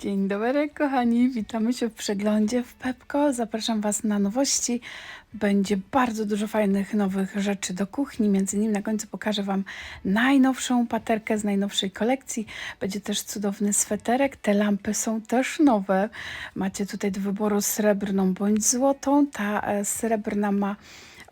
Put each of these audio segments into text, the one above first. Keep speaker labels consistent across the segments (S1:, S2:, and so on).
S1: Dzień dobry, kochani. Witamy się w przeglądzie w Pepko. Zapraszam Was na nowości. Będzie bardzo dużo fajnych nowych rzeczy do kuchni. Między innymi na końcu pokażę Wam najnowszą paterkę z najnowszej kolekcji. Będzie też cudowny sweterek. Te lampy są też nowe. Macie tutaj do wyboru srebrną bądź złotą. Ta e, srebrna ma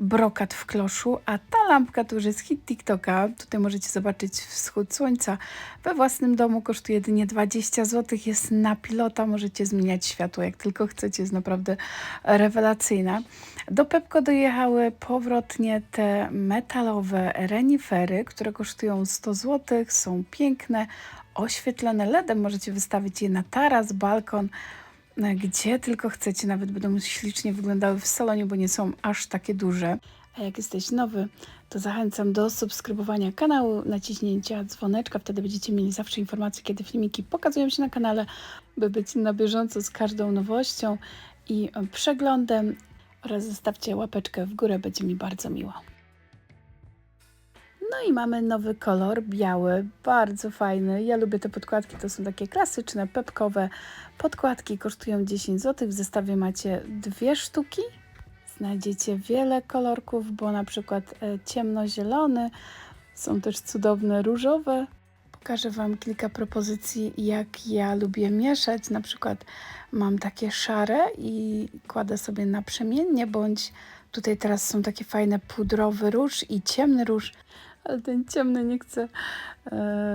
S1: brokat w kloszu, a ta lampka to już jest hit TikToka. Tutaj możecie zobaczyć wschód słońca. We własnym domu kosztuje jedynie 20 zł. Jest na pilota, możecie zmieniać światło jak tylko chcecie. Jest naprawdę rewelacyjna. Do Pepko dojechały powrotnie te metalowe renifery, które kosztują 100 zł. Są piękne, oświetlone LEDem. Możecie wystawić je na taras, balkon gdzie tylko chcecie, nawet będą ślicznie wyglądały w salonie, bo nie są aż takie duże. A jak jesteś nowy, to zachęcam do subskrybowania kanału, naciśnięcia dzwoneczka, wtedy będziecie mieli zawsze informacje, kiedy filmiki pokazują się na kanale, by być na bieżąco z każdą nowością i przeglądem oraz zostawcie łapeczkę w górę, będzie mi bardzo miło. No i mamy nowy kolor, biały, bardzo fajny. Ja lubię te podkładki, to są takie klasyczne, pepkowe podkładki. Kosztują 10 zł. W zestawie macie dwie sztuki. Znajdziecie wiele kolorków, bo na przykład e, ciemnozielony, są też cudowne różowe. Pokażę Wam kilka propozycji, jak ja lubię mieszać. Na przykład mam takie szare i kładę sobie naprzemiennie, bądź tutaj teraz są takie fajne pudrowy róż i ciemny róż ale ten ciemny nie chce,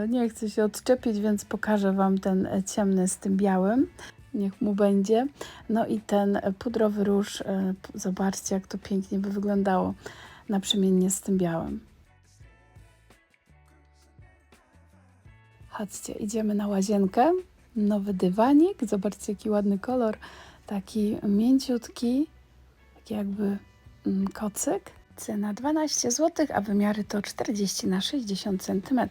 S1: nie chce się odczepić, więc pokażę Wam ten ciemny z tym białym. Niech mu będzie. No i ten pudrowy róż, e, zobaczcie jak to pięknie by wyglądało naprzemiennie z tym białym. Chodźcie, idziemy na łazienkę. Nowy dywanik, zobaczcie jaki ładny kolor, taki mięciutki, taki jakby mm, kocyk. Cena 12 zł, a wymiary to 40 na 60 cm.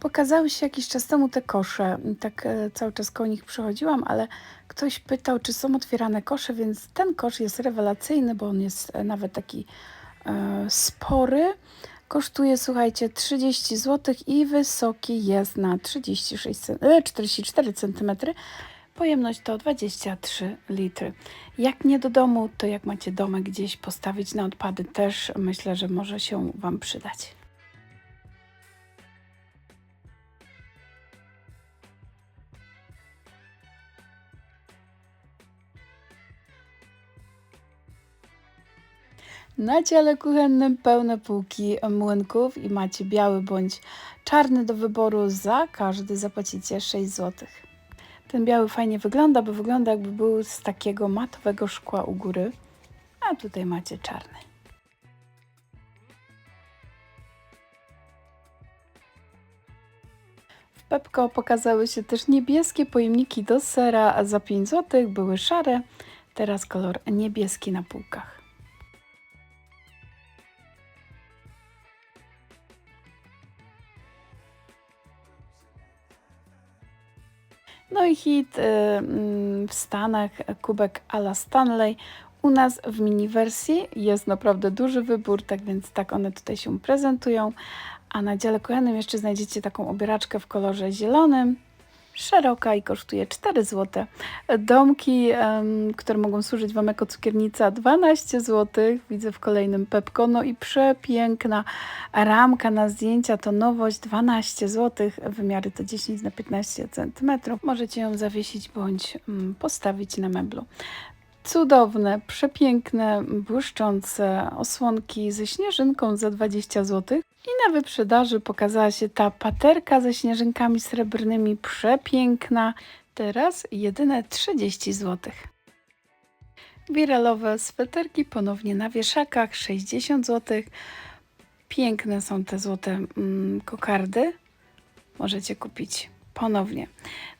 S1: Pokazały się jakiś czas temu te kosze. Tak e, cały czas koło nich przychodziłam, ale ktoś pytał, czy są otwierane kosze, więc ten kosz jest rewelacyjny, bo on jest e, nawet taki e, spory. Kosztuje, słuchajcie, 30 zł i wysoki jest na 36 cm, 44 cm. Pojemność to 23 litry. Jak nie do domu, to jak macie domek gdzieś postawić na odpady, też myślę, że może się Wam przydać. Na ciele kuchennym pełne półki młynków i macie biały bądź czarny do wyboru. Za każdy zapłacicie 6 zł. Ten biały fajnie wygląda, bo wygląda jakby był z takiego matowego szkła u góry. A tutaj macie czarny. W Pepko pokazały się też niebieskie pojemniki do sera a za 5 zł. Były szare, teraz kolor niebieski na półkach. No i hit y, mm, w Stanach, kubek ala Stanley. U nas w mini wersji jest naprawdę duży wybór, tak więc tak one tutaj się prezentują. A na dziale kochanym jeszcze znajdziecie taką obieraczkę w kolorze zielonym szeroka i kosztuje 4 zł. Domki, które mogą służyć Wam jako cukiernica 12 zł. Widzę w kolejnym Pepko. No i przepiękna ramka na zdjęcia to nowość 12 zł. Wymiary to 10 na 15 cm. Możecie ją zawiesić bądź um, postawić na meblu cudowne, przepiękne, błyszczące osłonki ze śnieżynką za 20 zł. I na wyprzedaży pokazała się ta paterka ze śnieżynkami srebrnymi, przepiękna. Teraz jedyne 30 zł. Wiralowe sweterki ponownie na wieszakach 60 zł. Piękne są te złote mm, kokardy. Możecie kupić ponownie.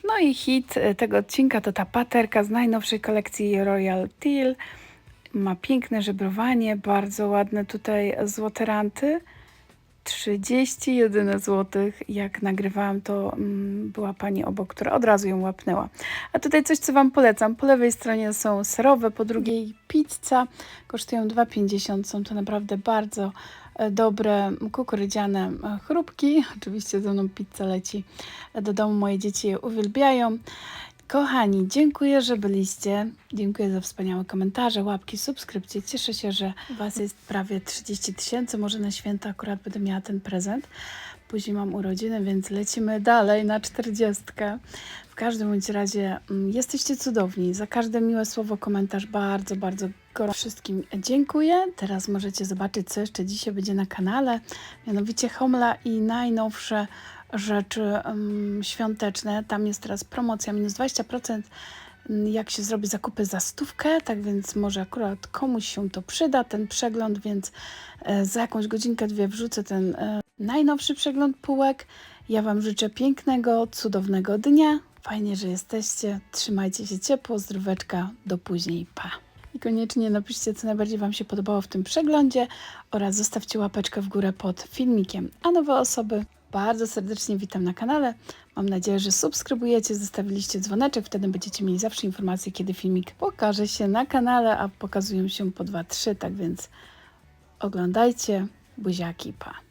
S1: No i hit e, tego odcinka to ta paterka z najnowszej kolekcji Royal Teal. Ma piękne żebrowanie, bardzo ładne tutaj złote ranty. 31 zł. Jak nagrywałam, to mm, była pani obok, która od razu ją łapnęła. A tutaj coś, co Wam polecam. Po lewej stronie są serowe, po drugiej pizza. Kosztują 2,50. Są to naprawdę bardzo e, dobre kukurydziane e, chrupki. Oczywiście ze mną pizza leci do domu. Moje dzieci je uwielbiają. Kochani, dziękuję, że byliście. Dziękuję za wspaniałe komentarze, łapki, subskrypcje. Cieszę się, że Was jest prawie 30 tysięcy. Może na święta akurat będę miała ten prezent. Później mam urodziny, więc lecimy dalej na 40. W każdym bądź razie mm, jesteście cudowni. Za każde miłe słowo, komentarz bardzo, bardzo gorąco wszystkim dziękuję. Teraz możecie zobaczyć, co jeszcze dzisiaj będzie na kanale. Mianowicie Homla i najnowsze rzeczy um, świąteczne. Tam jest teraz promocja minus 20%. mm, Jak się zrobi zakupy za stówkę, tak więc może akurat komuś się to przyda, ten przegląd, więc e, za jakąś godzinkę, dwie wrzucę ten e, najnowszy przegląd półek. Ja Wam życzę pięknego, cudownego dnia. Fajnie, że jesteście. Trzymajcie się ciepło, zdróweczka. Do później. Pa. I koniecznie napiszcie, co najbardziej Wam się podobało w tym przeglądzie oraz zostawcie łapeczkę w górę pod filmikiem. A nowe osoby bardzo serdecznie witam na kanale. Mam nadzieję, że subskrybujecie, zostawiliście dzwoneczek, wtedy będziecie mieli zawsze informacje, kiedy filmik pokaże się na kanale, a pokazują się po 2-3, tak więc oglądajcie. Buziaki, pa.